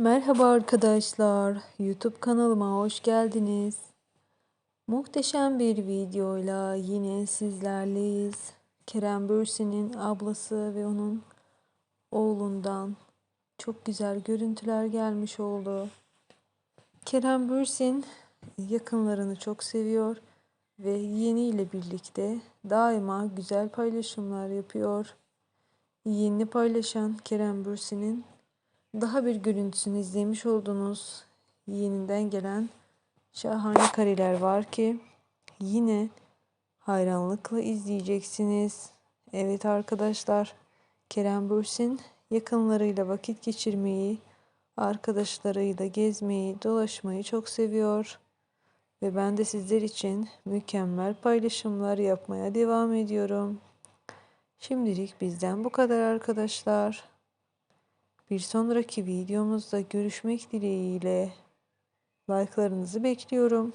Merhaba arkadaşlar. YouTube kanalıma hoş geldiniz. Muhteşem bir videoyla yine sizlerleyiz. Kerem Bürsin'in ablası ve onun oğlundan çok güzel görüntüler gelmiş oldu. Kerem Bürsin yakınlarını çok seviyor ve yeğeniyle birlikte daima güzel paylaşımlar yapıyor. Yeni paylaşan Kerem Bürsin'in daha bir görüntüsünü izlemiş oldunuz. Yeniden gelen şahane kareler var ki yine hayranlıkla izleyeceksiniz. Evet arkadaşlar Kerem Bürsin yakınlarıyla vakit geçirmeyi, arkadaşlarıyla gezmeyi, dolaşmayı çok seviyor. Ve ben de sizler için mükemmel paylaşımlar yapmaya devam ediyorum. Şimdilik bizden bu kadar arkadaşlar. Bir sonraki videomuzda görüşmek dileğiyle. Like'larınızı bekliyorum.